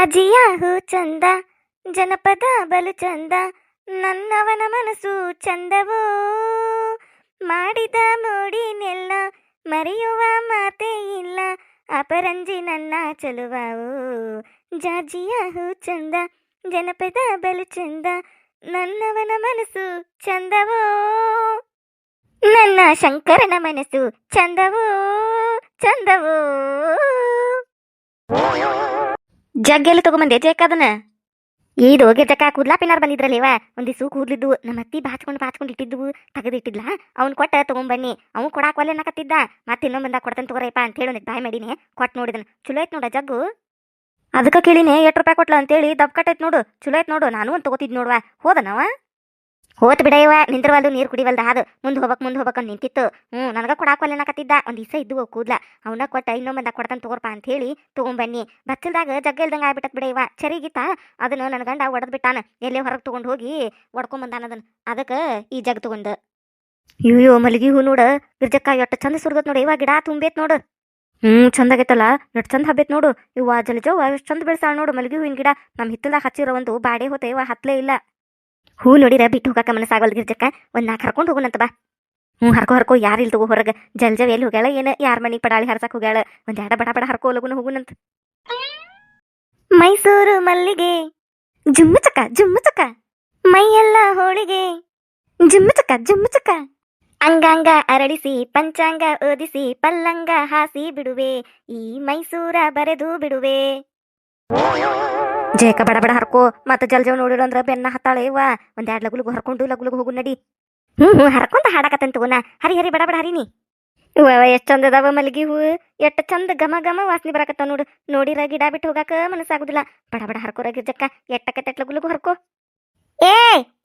ಜಾಜಿಯ ಹೂ ಚಂದ, ಜನಪದ ಬಲು ಚಂದ, ನನ್ನವನ ಮನಸ್ಸು ಚಂದವೋ? ಮಾಡಿದ ಮೋಡಿನೆಲ್ಲ ಮರೆಯುವ ಮಾತೇ ಇಲ್ಲ, ಅಪರಂಜಿ ನನ್ನ ಚಲುವಾವು? ಜಾಜಿಯ ಹೂ ಚಂದ, ಜನಪದ ಬಲು ಚಂದ, ನನ್ನವನ ಮನಸ್ಸು ಚಂದವೋ? ನನ್ನ ಶಂಕರನ ಮನಸ್ಸು ಚಂದವೋ? ಚಂದವೋ? ಜಗ್ಗೆಲ್ಲ ತಗೊಂಬಂದೆ ಈದ್ ಇದು ಗೆಜಕ್ಕ ಕೂದ್ಲಾ ಪಿನಾರ್ ಬಂದಿದ್ರಲ್ಲೇವ ಒಂದಿಸು ಕೂದ್ಲಿದ್ದು ನಮ್ಮ ಅತ್ತಿ ಬಾಚ್ಕೊಂಡು ಬಾಚ್ಕೊಂಡು ಇಟ್ಟಿದ್ವು ತೆಗೆದಿಟ್ಟಿದ್ಲ. ಅವ್ನು ಕೊಟ್ಟ ತಗೊಂಬನ್ನಿ. ಅವ್ನು ಕೊಡಾಕ ಒಲೆ ಅನ್ನಕತ್ತಿದ್ದ. ಮತ್ತೆ ಇನ್ನೊಂದ್ ಬಂದಾಗ ಕೊಡ್ತಾನೆ ತಗೋರಪ್ಪ ಅಂತ ಹೇಳಿ ಬಾಯ್ ಮಾಡಿನಿ. ಕೊಟ್ಟು ನೋಡಿದನು. ಚಲೋ ಐತ್ ನೋಡ ಜಗ್ಗು. ಅದಕ್ಕೆ ಕೇಳಿನಿ, ಎಷ್ಟು ರೂಪಾಯಿ ಕೊಟ್ಲ ಅಂತೇಳಿ ದಬ್ ಕಟ್ಟೈತ್ ನೋಡು. ಚಲೋ ಐತ್ ನೋಡು. ನಾನು ಒಂದು ತಗೋತಿದ್ ನೋಡುವ. ಹೋದನವ? ಹೋತ್ ಬಿಡಯ್ಯವ ನಿಂದ್ರವಲ್ದು, ನೀರು ಕುಡಿವಲ್ದ, ಹಾದು. ಮುಂದೆ ಹೋಗಕ್ ಮುಂದೆ ಹೋಗಕ್ ನಿಂತಿತ್ತು. ಹ್ಞೂ ನನಗೆ ಕೊಡಾಕ್ ಅನ್ನಕತ್ತಿದ್ದ ಒಂದು ದಿವಸ ಇದ್ದು ಕೂದ್ಲ. ಅವನ ಕೊಟ್ಟ ಇನ್ನೊಮ್ಮೆ ಕೊಡ್ತಾನೆ ತಗೋರ್ಪ ಅಂತ ಹೇಳಿ ತಗೊಂಬನ್ನಿ. ಬಚ್ಚಲ್ದಾಗ ಜಗ್ಗ ಇಲ್ದಂಗೆ ಆಗ್ಬಿಟ್ಟತ್ ಬಿಡಯ್ಯವ ಚರಿಗಿತ್ತ ಅದನ್ನ ನನ್ನ ಗಂಡ ಒಡೆದ್ ಬಿಟ್ಟಾನ. ಎಲ್ಲಿ ಹೊರಗೆ ತಗೊಂಡ್ ಹೋಗಿ ಒಡ್ಕೊಂಬಂದಾನ ಅದನ್. ಅದಕ್ಕೆ ಈ ಜಗ್ ತಗೊಂಡ. ಅಯ್ಯೋ ಮಲಗಿ ಹೂ ನೋಡ. ಗಿರ್ಜಕ್ಕ ಎಷ್ಟು ಚಂದ ಸುರ್ದತ್ ನೋಡು. ಇವಾಗ ಗಿಡ ತುಂಬೇತ್ ನೋಡು. ಹ್ಮ್, ಚಂದ ಆಗೈತಲ್ಲ. ಎಷ್ಟು ಚಂದ ಹಬ್ಬೈತ್ ನೋಡು. ಇವ ಜಲಜವ್ವ ಎಷ್ಟು ಚಂದ ಬೆಳೆಸಾಳ ನೋಡು ಮಲಗಿ ಹೂವಿನ ಗಿಡ. ನಮ್ಮ ಹಿತ್ತಲ್ದಾಗ ಹಚ್ಚಿರೋ ಒಂದು ಬಾಡೆ ಹೋತ ಇವ ಹತ್ಲೇ ಇಲ್ಲ. ಹೂ ನೋಡಿರ ಬಿಟ್ಟು ಹೋಗಕ್ಕ ಮನಸ್ಸಾಗಲ್ ಗಿರ್ಜಕ್ಕ ಒಂದು ನಾಲ್ಕು ಹರ್ಕೊಂಡು ಹೋಗುನಂತ ಬಾ. ಹ್ಞೂ, ಹರ್ಕೋ ಹರ್ಕೋ, ಯಾರು ಇಲ್ಲಿ ತಗೋ ಹೊರಗ ಜಲ್ಜವ್ ಎಲ್ಲಿ ಹೋಗ್ಯಾಳ, ಏನು? ಯಾರ ಮನೆಗೆ ಪಡಾಳಿ ಹರ್ಸಕ್ಕೆ ಹೋಗ್ಯಾಳ? ಒಂದು ಬಡ ಬಡ ಹರ್ಕೋ ಲಗುನ ಹೋಗುನಂತ. ಮೈಸೂರು ಮಲ್ಲಿಗೆ, ಜುಮ್ಮು ಚಕ ಜುಮ್ಮು ಚಕ ಮೈಯೆಲ್ಲ ಹೋಳಿಗೆ, ಜುಮ್ಮು ಚಕ ಜುಮ್ಮು ಚಕ ಅಂಗಾಂಗ ಅರಳಿಸಿ, ಪಂಚಾಂಗ ಓದಿಸಿ, ಪಲ್ಲಂಗ ಹಾಸಿ ಬಿಡುವೆ. ಈ ಮೈಸೂರ ಬರೆದು ಬಿಡುವೆ. ಜೇಕ ಬಡ ಬಡ ಹರ್ಕೋ, ಮತ್ತೆ ಜಲ್ಜವ್ ನೋಡಿರು ಅಂದ್ರೆ ಬೆನ್ನ ಹತ್ತಾಳೆ ಇವ ಒಂದೆರಡು ಲಗುಲಗು ಹರ್ಕೊಂಡು ಲಗುಲಗು ಹೋಗು ನಡಿ. ಹ್ಮ್ ಹ್ಮ್, ಹರ್ಕೊಂತ ಹಾಡಕತ್ತಂತ ತಗೋನ ಹರಿ ಹರಿ ಬಡ ಬಡ ಹರಿನಿ ಇವ ಎಷ್ಟ್ ಚಂದ ಅದಾವ ಮಲ್ಗಿ ಹೂ. ಎಷ್ಟ್ ಚಂದ ಘಮ ಘಮ ವಾಸನೆ ಬರಕತ್ತ ನೋಡು. ನೋಡಿರ ಗಿಡ ಬಿಟ್ಟು ಹೋಗಾಕ ಮನಸ್ಸಾಗುದಿಲ್ಲ. ಬಡ ಬಡ ಹರ್ಕೋರ ಗಿರ್ಜಕ್ಕ ಎಟ್ಟಕ್ಕೆ ಲಗುಲಗು ಹರ್ಕೋ. ಏ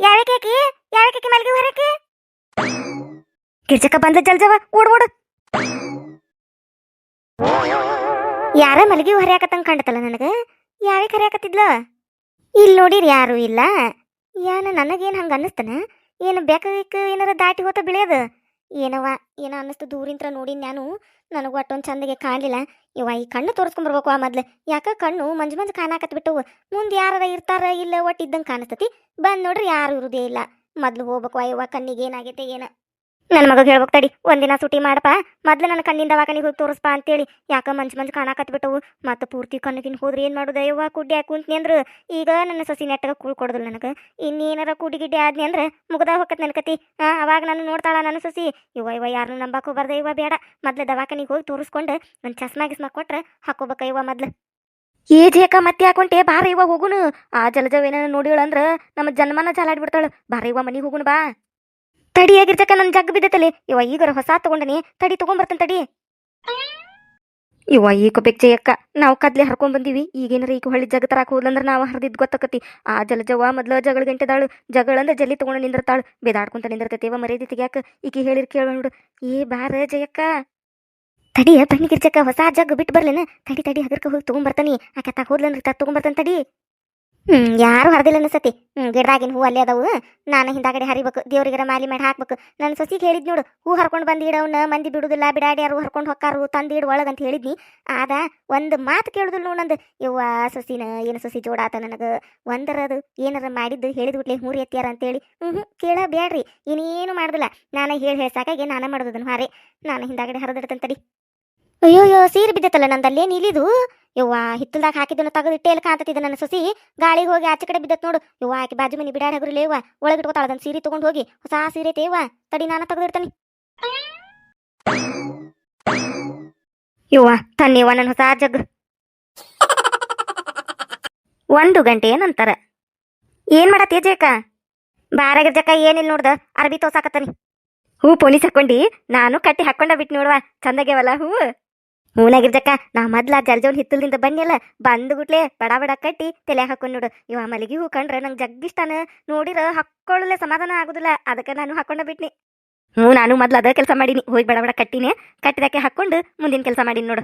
ಯಾವ ಕೇಕಿ ಯಾವ ಕೇಕಿ ಮಲ್ಗಿ ಹರಕೆ? ಗಿರ್ಜಕ್ಕ ಬಂದ ಜಲ್ಜವ, ಓಡ್ ಓಡ್. ಯಾರ ಮಲಗಿ ಹರಿಯಾಕತ್ತಂಗ ಕಾಣ್ತಲ್ಲ ನನಗ? ಯಾವೇ ಕರೆಯಾಕತ್ತಿದ್ಲ? ಇಲ್ಲಿ ನೋಡಿರಿ ಯಾರು ಇಲ್ಲ. ಏನ ನನಗೇನು ಹಂಗೆ ಅನ್ನಿಸ್ತನ? ಏನು ಬೇಕಾಗಿಕ್ಕ ಏನಾರ ದಾಟಿ ಹೋತ ಬಿಳಿಯದ? ಏನವ ಏನೋ ಅನ್ನಿಸ್ತು ದೂರಿಂತ್ರ ನೋಡಿ ನಾನು. ನನಗೂ ಅಟ್ಟೊಂದು ಚಂದಗೆ ಕಾಣಲಿಲ್ಲ. ಇವ ಈ ಕಣ್ಣು ತೋರಿಸ್ಕೊಂಬರ್ಬೇಕು ಆ ಮೊದ್ಲು. ಯಾಕ ಕಣ್ಣು ಮಂಜು ಮಂಜು ಕಾಣಾಕತ್ ಬಿಟ್ಟವು. ಮುಂದೆ ಯಾರ ಇರ್ತಾರ ಇಲ್ಲ ಒಟ್ಟು ಇದ್ದಂಗೆ ಕಾಣಿಸ್ತತಿ. ಬಂದು ನೋಡ್ರಿ ಯಾರು ಇರುದೇ ಇಲ್ಲ. ಮೊದ್ಲು ಹೋಗ್ಬೇಕು ಅಯ್ಯವ್ವ ಕಣ್ಣಿಗೆ ಏನಾಗೈತೆ, ಏನ? ನನ್ನ ಮಗ ಹೇಳ್ಬೇಕು, ತಡಿ ಒಂದಿನ ಸುಟಿ ಮಾಡಪ್ಪ. ಮೊದ್ಲು ನನ್ನ ಕಣ್ಣಿಂದ ದವಾಖಾನಿಗೆ ಹೋಗಿ ತೋರಿಸ್ಪಾ ಅಂತೇಳಿ. ಯಾಕ ಮಂಜು ಮಂಜು ಕಾಣಾಕತ್ ಬಿಟ್ಟವು ಮತ್ತೆ ಪೂರ್ತಿ ಕಣ್ಣಿಗಿನ ಹೋದ್ರೆ ಏನು ಮಾಡೋದು? ಅಯ್ಯವ್ವ, ಕುಡ್ಡಿ ಹಾಕಿ ಅಂದ್ರು. ಈಗ ನನ್ನ ಸಸಿ ನೆಟ್ಟಗ ಕೂಳ್ ಕೊಡೋದಿಲ್ಲ ನನಗೆ. ಇನ್ನೇನಾರ ಕುಡಿ ಗಿಡ್ಡಿ ಆದ್ನಿ ಅಂದ್ರೆ ಮುಗ್ದ ಹೋಗತ್ ನನ್ನ ಕತಿ ಹಾ ಅವಾಗ ನಾನು ನೋಡ್ತಾಳ ನನ್ನ ಸಸಿ. ಇವ ಇವ ಯಾರನ್ನೂ ನಂಬಾಕ್ ಹೋಗ್ಬಾರ್ದ ಇವ ಬೇಡ. ಮೊದ್ಲು ದವಾಖಾನಿಗೆ ಹೋಗಿ ತೋರಿಸ್ಕೊಂಡು ಒಂದು ಚಸ್ಮಾ ಗಿಸ್ಮಾ ಕೊಟ್ರೆ ಹಾಕೋಬೇಕ ಇವ ಮೊದ್ಲು. ಏ, ಜೇಕ, ಮತ್ತೆ ಹಾಕೊಂಡೆ ಬಾರ ಇವ ಹೋಗುನು. ಆ ಜಲಜವೇನ ನೋಡಿಳ ಅಂದ್ರ ನಮ್ಮ ಜನ್ಮನ ಜಾಲಾಡ್ಬಿಡ್ತಾಳ ಬಾರ ಇವ ಮನೆಗೆ ಹೋಗುಣ ಬಾ. ತಡಿ ಆಗಿರ್ತಕ್ಕ ನನ್ನ ಜಗ್ ಬಿದ್ದತಲೆ ಇವ ಈಗರ ಹೊಸ ತಗೊಂಡನಿ, ತಡಿ ತಗೊಂಡ್ಬರ್ತನ್ ತಡಿ. ಇವ ಈಗ ಬೆಚ್ಚಯ್ಯಕ್ಕ ನಾವು ಕದ್ಲೆ ಹರ್ಕೊಂಡ್ ಬಂದಿವಿ. ಈಗೇನಾರ ಈಗ ಹೊಳ್ಳಿ ಜಗ ತರಾಕ್ ಹೋದ್ಲಂದ್ರ ನಾವು ಹರಿದಿದ್ ಗೊತ್ತಕತಿ. ಆ ಜಲ ಜವ ಮೊದ್ಲ ಜಗಳ ಗಂಟೆದಾಳು, ಜಗಳ ಅಂದ್ರೆ ಜಲ್ಲಿ ತಗೊಂಡು ನಿಂದಿರ್ತಾಳು. ಬೇದಾಡ್ಕೊಂತ ನಿಂದಿರ್ತೈತಿ ಇವ ಮರ್ಯಾದೆ ತೆಗ್ಯಾಕ. ಈಕಿ ಹೇಳಿರ್ ಕೇಳ ನೋಡು. ಏ ಬಾರ ಜಯಕ್ಕ ತಡಿಯ ಬನ್ನಿ ಗಿರ್ಜಕ್ಕ ಹೊಸ ಜಗ್ ಬಿಟ್ಟು ಬರ್ಲೇನ. ತಡಿ ತಡಿ ಹಗರ್ಕ ಹೋಗಿ ತಗೊಂಬರ್ತಾನಿ. ಆಕೆ ತಾಕ ಹೋದ್ಲಂದ್ರ ತ ತಡಿ. ಹ್ಮ್, ಯಾರು ಹರಿದಿಲ್ಲ ಅನ್ಸತಿ ಹ್ಮ್, ಗಿಡದಾಗಿನ ಹೂ ಅಲ್ಲೇ ಅದಾವು. ನಾನು ಹಿಂದಾಗಡೆ ಹರಿಬೇಕು ದೇವ್ರಿಗರ ಮಾಲಿ ಮಾಡಿ ಹಾಕ್ಬೇಕು. ನನ್ನ ಸೊಸಿಗೆ ಹೇಳಿದ್ ನೋಡು, ಹೂ ಹರ್ಕೊಂಡು ಬಂದಿಡವನ್ನ ಮಂದಿ ಬಿಡುದಿಲ್ಲ ಬಿಡಾಡಿ ಯಾರು ಹರ್ಕೊಂಡು ಹೊಕ್ಕಾರು ಇಡು ಒಳಗೆ ಅಂತ ಹೇಳಿದ್ನಿ. ಆದ ಒಂದು ಮಾತು ಕೇಳುದಿಲ್ಲ ನಂದು. ಯವ್ವ, ಸೊಸಿನ, ಏನು ಸೊಸಿ ಜೋಡಾತ ನನಗೆ? ಒಂದರದು ಏನಾರ ಮಾಡಿದ್ದು ಹೇಳಿದ್ಬಿಟ್ಲೆ ಹೂರಿ ಎತ್ತಿಯಾರ ಅಂತೇಳಿ ಹ್ಞೂ ಹ್ಞೂ ಕೇಳ ಬೇಡ್ರಿ ಇನ್ನೇನು ಮಾಡುದಿಲ್ಲ. ನಾನು ಹೇಳಿ ಹೇಳ್ಸಾಕಾಗಿ ನಾನೇ ಮಾಡೋದನ್ನು ಹಾರೆ. ನಾನು ಹಿಂದಾಗಡೆ ಹರಿದಿಡ್ತಂತಡಿ ಅಯ್ಯೋ ಅಯ್ಯೋ ಸೀರೆ ಬಿದ್ದತ್ತಲ್ಲ ನಂದಲ್ಲೇ ನಿಲಿದು? ಯವ್ವ, ಹಿತ್ತಲ್ದಾಗ ಹಾಕಿದ್ದನ್ನು ತೆಗೆದಿಟ್ಟೆ ಎಲ್ಲಿ ಕಾಂತತಿದ್ದ ನನ್ನ ಸಸಿ? ಗಾಳಿಗೆ ಹೋಗಿ ಆಚೆ ಕಡೆ ಬಿದ್ದತ್ ನೋಡು. ಯವ್ವ, ಆಕೆ ಬಾಜು ಮನಿ ಬಿಡಾಡಿ ಹಗುರಿಲ್ಲ ಲೇವ ಒಳಗೆ ಇಟ್ಕೋತಾಳ ಅದನ್ನ ಸೀರೆ ತಗೊಂಡು ಹೋಗಿ. ಹೊಸ ಸೀರೆ ತೇವ ತಡಿ, ನಾನು ತೆಗೆದಿರ್ತಾನೆ ಯವ್ವ ತನ್ನಿವ್ವ ನನ್ನ ಹೊಸ ಜಗ್. ಒಂದು ಗಂಟೆ ನಂತರ. ಏನ್ ಮಾಡತ್ತೀಯ ಜೇಕ ಬಾರಾಗ ಜಕ್ಕ ಏನಿಲ್ಲ ನೋಡ್ದ? ಅರ್ಬಿ ತೋಸಾಕತ್ತನಿ ಹೂ, ಪೊಲೀಸ್ ಹಾಕೊಂಡಿ. ನಾನು ಕಟ್ಟಿ ಹಾಕೊಂಡ ಬಿಟ್ಟು ನೋಡುವ. ಚಂದಾಗ್ಯಾವಲ್ಲ ಹೂ ಹೂನಾಗಿರ್ಜಕ್ಕ, ನಾ ಮೊದ್ಲ ಜಲ್ಜೋಲ್ ಹಿತ್ತಲ್ದಿಂದ ಬನ್ನಿಯಲ್ಲ ಬಂದುಗುಟ್ಲೆ ಬಡ ಬಡ ಕಟ್ಟಿ ತಲೆ ಹಾಕೊಂಡ್ ನೋಡು. ಇವ ಮಲಗಿ ಹೂ ಕಂಡ್ರೆ ನಂಗೆ ಜಗ್ಗಿಷ್ಟಾನ ನೋಡಿರ ಹಾಕೊಳ್ಳಲೆ ಸಮಾಧಾನ ಆಗುದಿಲ್ಲ. ಅದಕ್ಕೆ ನಾನು ಹಾಕೊಂಡ ಬಿಟ್ನಿ. ಹ್ಞೂ, ನಾನು ಮೊದ್ಲು ಅದ ಕೆಲಸ ಮಾಡೀನಿ. ಹೋಗಿ ಬಡ ಬಡ ಕಟ್ಟಿನಿ ಕಟ್ಟಿದಕ್ಕೆ ಹಾಕೊಂಡು ಮುಂದಿನ ಕೆಲಸ ಮಾಡೀನಿ ನೋಡು.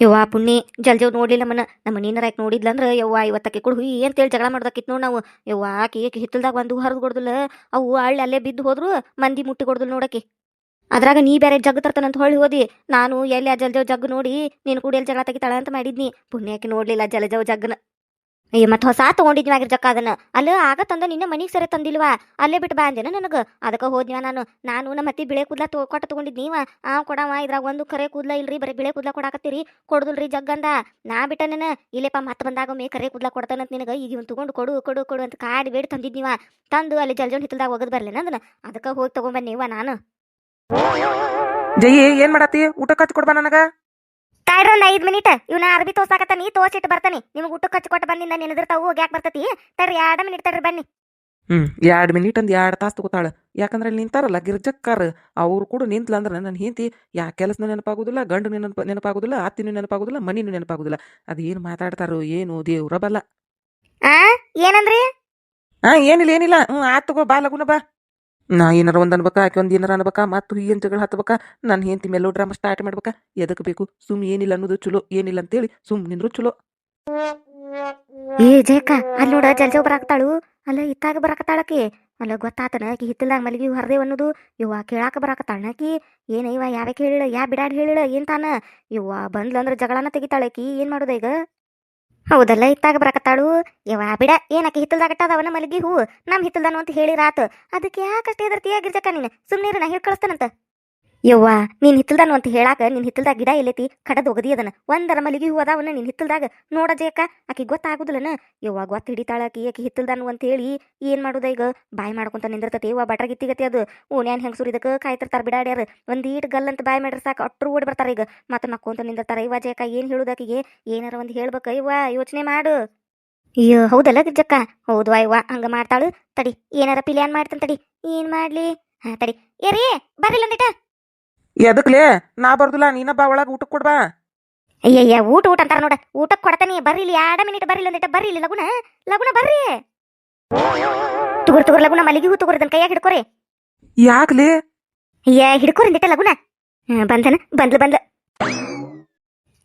ಯವ್ವ ಪುಣ್ಣಿ ಜಲ್ಜವ್ ನೋಡ್ಲಿಲ್ಲ ಮನ ನಮ್ಮ ನೀನರ ಯಾಕೆ ನೋಡಿದ್ಲಂದ್ರ, ಯವ್ವ ಇವತ್ತಕ್ಕೆ ಕೊಡು ಹುಯಿ ಅಂತೇಳಿ ಜಗಳ ಮಾಡ್ದಕ್ಕಿತ್ತು ನೋಡಿ ನಾವು. ಯವ್ವ ಆಕಿ ಹಿತ್ತಲ್ದಾಗ ಒಂದು ಹರಿದು ಕೊಡ್ದಿಲ್ಲ. ಅವು ಹಳ್ಳಿ ಅಲ್ಲೇ ಬಿದ್ದು ಹೋದ್ರು ಮಂದಿ ಮುಟ್ಟಿ ಕೊಡ್ದಿಲ್ಲ ನೋಡಕ್ಕೆ. ಅದ್ರಾಗ ನೀ ಬೇರೆ ಜಗ್ ತರ್ತಾನಂತ ಹೊಳ್ಳಿ ಹೋದಿ. ನಾನು ಎಲ್ಲಿ ಆ ಜಲ್ಜವ್ ಜಗ್ ನೋಡಿ ನೀನು ಕೂಡ ಎಲ್ಲಿ ಜಗಳ ತೆಗಿತಾಳ ಅಂತ ಮಾಡಿದ್ನಿ. ಪುಣ್ಯಕ್ಕೆ ನೋಡ್ಲಿಲ್ಲ ಜಲಜವ್ ಜಗ್ನ. ಏ, ಮತ್ತೆ ಹೊಸ ತಗೊಂಡಿದ್ವಿ ಆಗಿರ್ಜಕ್ಕ ಅದನ್ನ. ಅಲ್ಲ ಆಗ ತಂದ ನಿನ್ನ ಮನಿಗೆ ಸರಿ ತಂದಿಲ್ವಾ? ಅಲ್ಲೇ ಬಿಟ್ಟು ಬಾ ಅಂದೇನ ನನಗೆ. ಅದಕ್ಕೆ ಹೋದ್ವ ನಾನು. ನಾನು ನಮ್ಮ ಅತ್ತಿ ಬಿಳೆ ಕೂದ್ಲ ತೊ, ಕೊಟ್ಟ ತಗೊಂಡಿದ್ ನೀವ. ಆ, ಕೊಡವ, ಇದ್ರಾಗ ಒಂದು ಕರೆ ಕೂದ್ಲ ಇಲ್ರಿ, ಬರೀ ಬಿಳೆ ಕೂದ್ಲ ಕೊಡಾಕತ್ತೀರಿ. ಜಗ್ ಜಗ್ಗಂದ ನಾ ಬಿಟ್ಟ ನನ್ನ. ಇಲ್ಲೇಪ ಮತ್ತೆ ಬಂದಾಗ ಮೇ ಕರೆ ಕೂದ್ಲ ಕೊಡ್ತಾನಂತ ನಿನಗೆ ಈಗ ಇವ್ನು ತಗೊಂಡು ಕೊಡು ಕೊಡು ಕೊಡು ಅಂತ ಕಾಡಿ ಬೇಡಿ ತಂದಿದ್ನಿವ ತಂದು ಅಲ್ಲಿ ಜಲ್ಜೋನ್ ಹಿತ್ತಲ್ದಾಗ ಹೋಗೋದು ಬರ್ಲೇನ ಅದನ್ನ. ಅದಕ್ಕೆ ಹೋಗಿ ತಗೊಂಬನ್ನಿವ ನಾನು. ಜಯಿ ಏನ್ ಮಾಡತ್ತಿ? ಊಟ ಹಚ್ಚಿ ಕೊಡ್ಬಾ ನನಗ? ಕಾಯ್ರ ಒಂದ್ ಐದ್ ಮಿನಿಟ್. ಇವ್ನ ಅರ್ಬಿ ತೋರ್ಸಾಕತ್ತ ನೀ ತೋರ್ಸಿಟ್ಟು ಬರ್ತಾನೆ. ನಿಮ್ಗೆ ಊಟಕ್ಕೆ ಹಚ್ಚಿ ಕೊಟ್ಟು ಬಂದಿಂದ ಹೋಗಿ ಯಾಕೆ ಬರ್ತತಿ. ತಡ್ರಿ ಎರಡ ಮಿನಿಟ್ ತಡ್ರಿ ಬನ್ನಿ. ಹ್ಮ್ ಎರಡ್ ಮಿನಿಟ್ ಅಂದ್ ಎರಡ್ ತಾಸು ತಗೋತಾಳ. ಯಾಕಂದ್ರೆ ಅಲ್ಲಿ ನಿಂತಾರಲ್ಲ ಗಿರ್ಜಕ್ಕಾರ ಅವ್ರು ಕೂಡ ನಿಂತ್ಲ ಅಂದ್ರೆ ನನ್ನ ಹೆಂಡತಿ ಯಾ ಕೆಲಸನೂ ನೆನಪಾಗುದಿಲ್ಲ ಗಂಡು ನೆನಪ ನೆನಪಾಗುದಿಲ್ಲ ಅತ್ತಿನೂ ನೆನಪಾಗುದಿಲ್ಲ ಮನಿನೂ ನೆನಪಾಗುದಿಲ್ಲ. ಅದು ಏನು ಮಾತಾಡ್ತಾರೋ ಏನು ದೇವ್ರ ಬಲ್ಲ ಆ ಏನಂದ್ರಿ? ಹಾ ಏನಿಲ್ಲ ಏನಿಲ್ಲ. ಹ್ಮ್ ಆತ್ ತಗೋ ಬಾ ಲಗುನ ಬಾ. ನಾ ಏನಾರ ಒಂದ್ ಅನ್ಬೇಕ, ಆಕೆ ಒಂದ್ ಏನಾರ ಅನ್ಬೇಕಾ, ಮತ್ತು ಏನ್ ಜಗಳ ಹತ್ಬೇಕಾ ನನ್ನ ಹೆಂಡತಿ ಮೆಲೋ ಡ್ರಾಮಾ ಸ್ಟಾರ್ಟ್ ಮಾಡ್ಬೇಕಾ? ಎದಕ್ ಬೇಕು? ಸುಮ್ ಏನಿಲ್ಲ ಅನ್ನೋದು ಚಲೋ, ಏನಿಲ್ಲ ಅಂತೇಳಿ ಸುಮ್ ನಿಂದ್ರು ಚಲೋ. ಏ ಜೇಕ ಅಲ್ಲಿ ನೋಡ ಜಲ್ಜೋ ಬರಾಕತ್ತಾಳು. ಅಲ್ಲ ಇತ್ತಾಗ ಬರಾಕತ್ತಾಳಕಿ? ಅಲ್ಲ ಗೊತ್ತಾತನ ಆಕಿ ಹಿತ್ತಲ್ದಾಗ ಮಲಗಿ ಹೊರದೇ ಅನ್ನೋದು? ಇವ್ವ ಕೇಳಾಕ ಬರಾಕತ್ತಾಳ ಆಕಿ? ಏನ ಇವ ಯಾವ್ಯಾಕೆ ಹೇಳಿಳ, ಯಾ ಬಿಡಾಡ್ ಹೇಳಿಳ, ಏನ್ ತಾನ? ಇವ್ವ ಬಂದ್ಲಂದ್ರ ಜಗಳನ ತೆಗಿತಾಳಕಿ ಏನ್ ಮಾಡೋದ ಈಗ? ಹೌದಲ್ಲ ಇತ್ತಾಗ ಬರಕತ್ತಾಳು? ಯವ್ವ, ಬಿಡ ಏನಕ್ಕೆ ಹಿತ್ತಲ್ದಾಗ ಅವನ ಮಲಗಿ ಹೂ? ನಮ್ ಹಿತ್ತಲ್ದಾನು ಅಂತ ಹೇಳಿರಾತು ಅದಕ್ಕೆ ಯಾಕಷ್ಟೇ ಎದರ್ತಿಯ ಗಿರ್ಜಕ್ಕ ನೀನು? ಸುಮ್ಮನೆ ನಾ ಹೇಳಿ ಯವ್ವ ನೀನ್ ಹಿತ್ತಲ್ದಾನು ಅಂತ ಹೇಳಾಕ ನಿನ್ ಹಿತ್ತಲ್ದಾಗ ಗಿಡ ಎಲ್ಲೈತಿ ಕಡದ್ ಒಗದಿ ಅದನ್ನ. ಒಂದರ ಮಲ್ಲಿಗೆ ಹೂ ಅದಾವನ ನಿನ್ ಹಿತ್ತಲ್ದಾಗ. ನೋಡಜೇಕ ಆಕಿ ಗೊತ್ತಾಗುದಿಲ್ಲನ? ಯವ್ವ ಗೊತ್ತ ಹಿಡಿತಾಳ ಆಕಿ ಆಕಿ ಹಿತ್ತಲ್ದಾನು ಅಂತ ಹೇಳಿ ಏನ್ ಮಾಡುದ ಈಗ? ಬಾಯಿ ಮಾಡ್ಕೊಂತ ನಿಂದಿರ್ತತಿ ಯವ್ವ ಬಟ್ರ ಗಿತ್ತಿಗತಿ ಅದು. ಓನ್ಯಾನ್ ಹೆಂಗ್ ಸುರಿದಕ್ಕೆ ಕಾಯ್ತಿರ್ತಾರ ಬಿಡಾಡ್ಯಾರ ಒಂದೀಟ್ ಈಟ್ ಗಲ್ ಅಂತ ಬಾಯ್ ಮಾಡ್ರ ಸಾಕು ಅಟ್ರು ಓಡಿ ಬರ್ತಾರ ಈಗ. ಮತ್ತ ನಕ್ಕೊಂತ ನಿಂದಿರ್ತಾರ. ಇವ ಜೇಕ ಏನ್ ಹೇಳುದಾಕಿಗೆ ಏನಾರ ಒಂದ್ ಹೇಳ್ಬೇಕ ಯವ್ವ ಯೋಚನೆ ಮಾಡು. ಅಯ್ಯೋ ಹೌದಲ್ಲ ಗಿರ್ಜಕ್ಕ ಹೌದು ಇವ್ವ ಹಂಗ ಮಾಡ್ತಾಳು. ತಡಿ ಏನಾರ ಪಿಲ್ಯಾನ್ ಮಾಡ್ತಾನ ತಡಿ. ಏನ್ ಮಾಡ್ಲಿ? ಹಾ ತಡಿ. ಏರಿ ಬರ್ರಿಲ್ಲ ಒಂದಿಟ ಎದಕ್ಲೇ? ನಾ ಬರ್ದಿಲ್ಲ ನೀನ ಬಾ ಒಳಗ ಊಟಕ್ಕೆ ಕೊಡ್ಬಾ? ಅಯ್ಯಯ್ಯ ಊಟ ಊಟ ಅಂತಾರ ನೋಡ. ಊಟಕ್ಕೆ ಕೊಡ್ತಾನೆ ಬರ್ರಿ ಇಲ್ಲಿ ಎರಡ ಮಿನಿಟ್ ಬರ್ರಿ ಒಂದಿಟ ಬರ್ರಿ ಇಲ್ಲಿ ಲಗುನ. ಲಗುನ ಬರ್ರಿ. ತುಗುರ್ ತುಗುರ್ ಲಗುನ ಮಲ್ಲಿಗೆ ಹೂ ತುಗುರ್ ಕೈಯಾಗ ಹಿಡ್ಕೊರಿ. ಯಾಕ್ಲೇ? ಅಯ್ಯ ಹಿಡ್ಕೊರಿ ಒಂದಿಟ ಲಗುನ. ಹಾ, ಬಂದನ ಬಂದ್ಲು ಬಂದ್ಲು.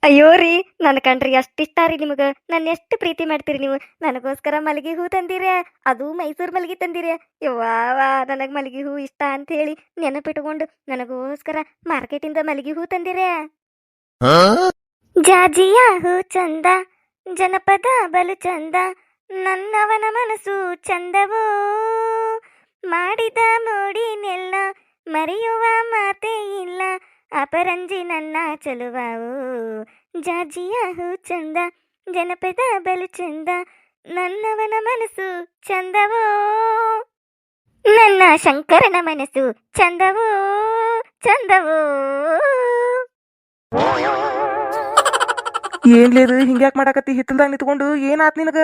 ಅಯ್ಯೋ ರೀ ನನ್ನ ಕಂಡ್ರಿ ಅಷ್ಟು ಇಷ್ಟ ರೀ ನಿಮಗೆ. ನನ್ನ ಎಷ್ಟು ಪ್ರೀತಿ ಮಾಡ್ತೀರಿ ನೀವು. ನನಗೋಸ್ಕರ ಮಲ್ಲಿಗೆ ಹೂ ತಂದಿರ ಅದು ಮೈಸೂರು ಮಲ್ಲಿಗೆ ತಂದಿರ. ಯವ್ವಾ ನನಗೆ ಮಲ್ಲಿಗೆ ಹೂ ಇಷ್ಟ ಅಂತ ಹೇಳಿ ನೆನಪಿಟ್ಕೊಂಡು ನನಗೋಸ್ಕರ ಮಾರ್ಕೆಟಿಂದ ಮಲ್ಲಿಗೆ ಹೂ ತಂದಿರಿ. ಜಾಜಿಯ ಹೂ ಚಂದ ಜನಪದ ಬಲು ಚಂದ ನನ್ನವನ ಮನಸ್ಸು ಚಂದವೋ. ಮಾಡಿದ ಮೋಡಿನೆಲ್ಲ ಮರೆಯುವ ಮಾತೇ ಇಲ್ಲ ಅಪರಂಜಿ ನನ್ನ ಚಲುವಾವು. ಜಾಜಿಯ ಹೂ ಚಂದ, ಜನಪದ ಬಲು ಚಂದ, ನನ್ನವನ ಮನಸ್ಸು ಚಂದವೋ. ನನ್ನ ಶಂಕರನ ಮನಸ್ಸು ಚಂದವೋ ಚಂದವೋ. ಏನ್ಲೇ ಇದು ಹಿಂಗ್ಯಾಕ್ ಮಾಡಾಕತ್ತಿ? ಹಿತ್ತಲ್ದಾಗ ನಿಂತ್ಕೊಂಡು ಏನಾತ್ ನಿನಗ?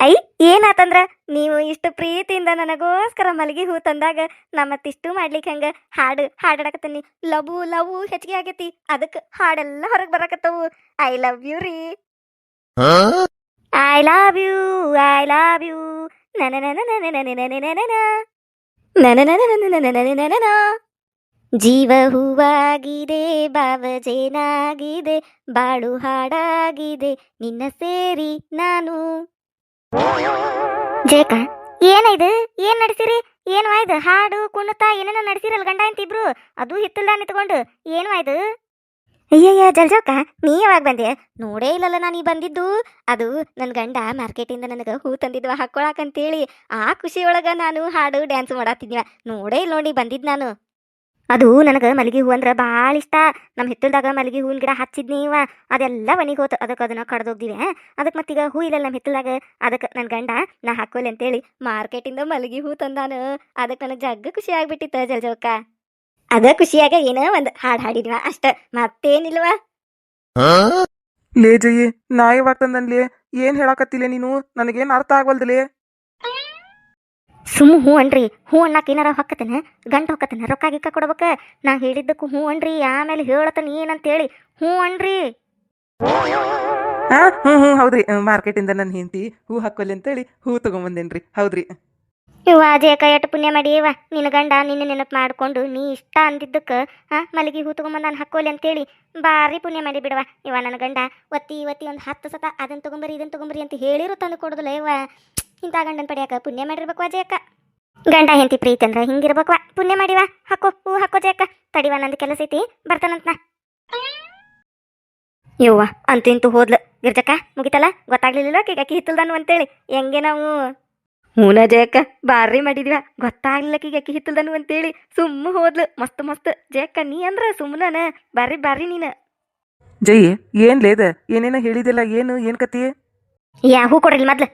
ಐ ಏನಾತಂದ್ರ ನೀವು ಇಷ್ಟು ಪ್ರೀತಿಯಿಂದ ನನಗೋಸ್ಕರ ಮಲಗಿ ಹೂ ತಂದಾಗ ನಾ ಮತ್ತಿಷ್ಟು ಮಾಡ್ಲಿಕ್ಕೆ ಹಂಗ ಹಾಡು ಹಾಡಾಡಕತ್ತೀನಿ ಲವು ಲವು ಹೆಚ್ಚಿಗೆ ಆಗೈತಿ ಅದಕ್ಕೆ ಹಾಡೆಲ್ಲ ಹೊರಗೆ ಬರಕತ್ತವು ಐ ಲವ್ ಯು ರೀ I love you I love you ನನನ ಜೀವ ಹೂವಾಗಿದೆ ಬಾವಜೇನಾಗಿದೆ ಬಾಳು ಹಾಡಾಗಿದೆ ನಿನ್ನ ಸೇರಿ ನಾನು ಜೇಕ ಏನಿದು ಏನ್ ನಡೆಸಿರಿ? ಏನು ಆಯ್ದು? ಹಾಡು, ಕುಣಿತ, ಏನೇನೋ ನಡೆಸಿರಲ್ ಗಂಡ ಅಂತಿಬ್ರು ಅದು ಹಿತ್ತಲ್ದ ನಿಂತ್ಕೊಂಡು ಏನು ಆಯ್ದು? ಅಯ್ಯಯ್ಯ, ಜಲ್ಜೋಕ, ನೀ ಯಾವಾಗ ಬಂದೆ? ನೋಡೇ ಇಲ್ಲಲ್ಲ ನಾನು ಈ ಬಂದಿದ್ದು. ಅದು ನನ್ನ ಗಂಡ ಮಾರ್ಕೆಟಿಂದ ನನಗೆ ಹೂ ತಂದಿದ್ವ, ಹಾಕೊಳಕಂತೇಳಿ ಆ ಖುಷಿಯೊಳಗ ನಾನು ಹಾಡು, ಡ್ಯಾನ್ಸ್ ಮಾಡತ್ತಿದ್ವ ನೋಡೇ ಇಲ್ಲ ನೋಡಿ ಬಂದಿದ್ ನಾನು. ಅದು ನನಗೆ ಮಲ್ಲಿಗೆ ಹೂ ಅಂದ್ರೆ ಭಾಳ ಇಷ್ಟ. ನಮ್ಮ ಹಿತ್ತಲ್ದಾಗ ಮಲ್ಲಿಗೆ ಹೂವಿನ ಗಿಡ ಹಚ್ಚಿದ್ನೀವ ಅದೆಲ್ಲ ಒಣಗಿ ಹೋತು. ಅದಕ್ಕೆ ಅದನ್ನ ಕಡ್ದೋಗ್ದಿವೆ ಅದಕ್ಕೆ ಮತ್ತೀಗ ಹೂ ಇಲ್ಲ ನಮ್ಮ ಹಿತ್ತಲ್ದಾಗ. ಅದಕ್ಕೆ ನನ್ನ ಗಂಡ ನಾ ಹಾಕೋಲಿ ಅಂತೇಳಿ ಮಾರ್ಕೆಟಿಂದ ಮಲ್ಲಿಗೆ ಹೂ ತಂದಾನ. ಅದಕ್ಕೆ ನನಗೆ ಜಗ್ಗ ಖುಷಿ ಆಗ್ಬಿಟ್ಟಿತ್ತ ಜಲ್ಜವಕ್ಕ ಅದ ಖುಷಿಯಾಗ ಏನೋ ಒಂದು ಹಾಡು ಹಾಡಿದ್ವ ಅಷ್ಟ. ಮತ್ತೇನಿಲ್ವಾ? ಲೇ ಜಯಿ ನಾ ಯಾವಾಗ ತಂದನ್ಲೇ ಏನ್ ಹೇಳಾಕತ್ತಿಲ್ಲ ನೀನು? ನನಗೇನ್ ಅರ್ಥ ಆಗವಲ್ದಲೇ? ಸುಮ್ಮ ಹೂ ಅನ್ರಿ. ಹೂ ಅನ್ನಕ್ಕೆ ಏನಾರ ಹೊಕ್ಕತನ? ಗಂಟು ಹೊಕ್ಕತನ? ರೊಕ್ಕ ಗಿಕ್ಕ ಕೊಡ್ಬೇಕ? ನಾ ಹೇಳಿದ್ದಕ್ಕೂ ಹೂ ಅನ್ರಿ. ಆಮೇಲೆ ಹೇಳತನ ಏನಂತೇಳಿ. ಹೂ ಅನ್ರಿ. ಹಾ ಹ್ಞೂ ಹ್ಞೂ ಹೌದ್ರಿ. ಮಾರ್ಕೆಟಿಂದ ನನ್ನ ಹೆಂಡತಿ ಹೂ ಹಾಕೋಲಿ ಅಂತೇಳಿ ಹೂ ತಗೊಂಬಂದೇನ್ರಿ. ಹೌದ್ರಿ. ಇವ ಅಜಯಕ ಎಟ್ಟು ಪುಣ್ಯ ಮಾಡಿ. ಇವ ನಿನ್ನ ಗಂಡ ನಿನ್ನ ನೆನಪು ಮಾಡ್ಕೊಂಡು ನೀ ಇಷ್ಟ ಅಂದಿದ್ದಕ್ಕೆ ಆ ಮಲ್ಲಿಗೆ ಹೂ ತಗೊಂಬಂದು ನಾನು ಹಾಕೋಲಿ ಅಂತೇಳಿ ಭಾರಿ ಪುಣ್ಯ ಮಾಡಿ ಬಿಡವ ಇವ ನನ್ನ ಗಂಡ ಒತ್ತಿ ಒತ್ತಿ ಒಂದು ಹತ್ತು ಸತ ಅದನ್ನು ತಗೊಂಬರಿ ಇದನ್ನು ತಗೊಂಬರಿ ಅಂತ ಹೇಳಿರು ತಂದು ಕೊಡೋದಿಲ್ಲ ಇವ ಇಂಥ ಗಂಡನ ಪಡಿಯಾಕ ಪುಣ್ಯ ಮಾಡಿರ್ಬೇಕು ಅಜಯಕ್ಕ ಗಂಡ ಹೆಂಡತಿ ಪ್ರೀತಿ ಅಂದ್ರೆ ಹಿಂಗಿರ್ಬೇಕು ಪುಣ್ಯ ಮಾಡಿವ. ಹಾಕೋ ಹೂ ಹಾಕೋ ಜಯಕ್ಕ ತಡಿವ ನಂದು ಕೆಲಸ ಐತಿ ಬರ್ತಾನಂತ ಯವ್ವ ಅಂತೂ ಇಂತೂ ಹೋದ್ಲು. ಗಿರ್ಜಕ್ಕ ಮುಗಿತಲ್ಲ? ಗೊತ್ತಾಗ್ಲಿಲ್ಲ ಆಕಿಗೆ? ಹಿತ್ತಲ್ದನು ಅಂತೇಳಿ. ಹೆಂಗೆ ನಾವು? ಹೂನ ಜಯಕ್ಕ ಬಾರಿ ಮಾಡಿದ್ವ. ಗೊತ್ತಾಗ್ಲಿಲ್ಲ ಆಕಿಗೆ ಹಿತ್ತಲ್ದನು ಅಂತೇಳಿ. ಸುಮ್ಮ ಹೋದ್ಲು. ಮಸ್ತ್ ಮಸ್ತ್. ಜಯಕ್ಕ ನೀ ಅಂದ್ರ ಸುಮ್ಮನ ಬಾರಿ ಬಾರಿ ನೀನ. ಜೈ ಏನ್ ಲೇದ ಏನೇನ ಹೇಳಿದಿಲ್ಲ ಏನು ಏನ್ ಕತ್ತಿ ಯಾ ಹೂ ಕೊಡ್ರಿ ಮೊದ್ಲು.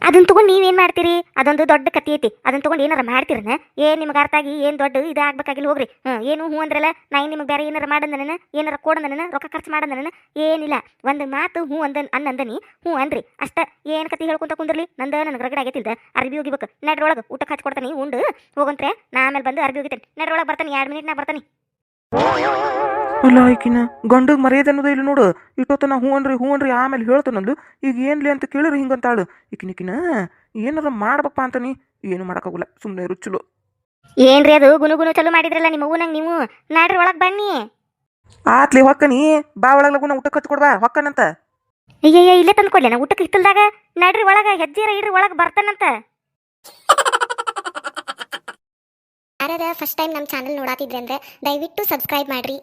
ಅದನ್ನ ತಗೊಂಡು ನೀವೇನ್ ಮಾಡ್ತೀರಿ? ಅದೊಂದು ದೊಡ್ಡ ಕಥೆ ಐತಿ. ಅದನ್ನ ತಗೊಂಡು ಏನಾರ ಮಾಡ್ತೀರನ? ಏನ್ ನಿಮ್ಗೆ ಅರ್ಥ ಆಗಿ ಏನು ದೊಡ್ಡ ಇದಾಗ್ಬೇಕಾಗಿಲ್ಲ ಹೋಗ್ರಿ. ಹ್ಮ್, ಏನು ಹೂ ಅಂದ್ರಲ್ಲ ನಾ ಏನ್ ನಿಮ್ಗೆ ಬೇರೆ ಏನಾರ ಮಾಡಂದನ ಏನಾರ ಕೊಡಂದನ ರೊಕ್ಕ ಖರ್ಚು ಮಾಡಂದನ ಏನಿಲ್ಲ. ಒಂದು ಮಾತು ಹೂ ಅಂದ, ಅನ್ನಂದನಿ. ಹ್ಞೂ ಅನ್ರಿ ಅಷ್ಟ ಏನು ಕತಿ ಹೇಳ್ಕೊಂತ ಕುಂದ್ರಲಿ? ನಂದ ನನಗೆ ರಗಡ ಆಗೈತಿಲ್ದ ಅರ್ಬಿ ಹೋಗಿಬೇಕು. ನಡ್ರೊಳಗೆ ಊಟಕ್ಕೆ ಹಚ್ಕೊಡ್ತಾನೆ ಉಂಡು. ಹೋಗಂತ್ರೆ ನಾ ಆಮೇಲೆ ಬಂದು ಅರ್ಬಿ ಹೋಗಿತೇನೆ. ನಡ್ರೊಳಗೆ ಬರ್ತಾನೆ. ಎರಡು ಮಿನಿಟ್ ನಾ ಬರ್ತಾನೆ. ಅಲ್ಲ ಐಕಿನ ಗಂಡಗ್ ಮರ್ಯಾದೆ ಅನ್ನೋದು ಇಲ್ಲ ನೋಡು. ಇಟ್ಟೊತ್ತ ನಾ ಹೂ ಅನ್ರಿ ಹೂ ಅನ್ರಿ ಆಮೇಲೆ ಹೇಳ್ತಾನಂದು ಈಗ ಏನ್ಲಿ ಅಂತ ಕೇಳಿರಿ ಹಿಂಗಂತಾಳು. ಈಕಿನಿಕಿನ ಏನಾರ ಮಾಡ್ಬೇಕಪ್ಪ ನೀ ಏನು ಮಾಡೋಕ್ಕಾಗಲ್ಲ. ಸುಮ್ಮನೆ ಚಲೋ. ಏನ್ರಿ ಅದು? ಗುನು ಗುನು ಚಲೋ ಮಾಡಿದ್ರಲ್ಲ ನಿಮ್ಮ ನಂಗೆ ನೀವು. ನಾಡ್ರಿ ಒಳಗೆ ಬನ್ನಿ. ಆತ್ಲಿ ಹೊಕ್ಕನಿ ಬಾ ಒಳಗೆ ಲಗುನ ಊಟಕ್ಕೆ ಹಚ್ಕೊಡ್ಬಾ ಹೊಕ್ಕನಂತ. ಅಯ್ಯಯ್ಯ ಇಲ್ಲೇ ತಂದು ಕೊಡ್ಲಿ ನಾ ಊಟಕ್ಕೆ ಹಿತ್ತಲ್ದಾಗ ನಡ್ರಿ ಒಳಗೆ ಹೆಜ್ಜೆರ ಇಡ್ರಿ ಒಳಗೆ ಬರ್ತಾನಂತ. ಯಾರ್ಯಾರ ಫಸ್ಟ್ ಟೈಮ್ ನಮ್ಮ ಚಾನಲ್ ನೋಡಾತಿದ್ರೆ ಅಂದ್ರೆ ದಯವಿಟ್ಟು ಸಬ್ಸ್ಕ್ರೈಬ್ ಮಾಡ್ರಿ.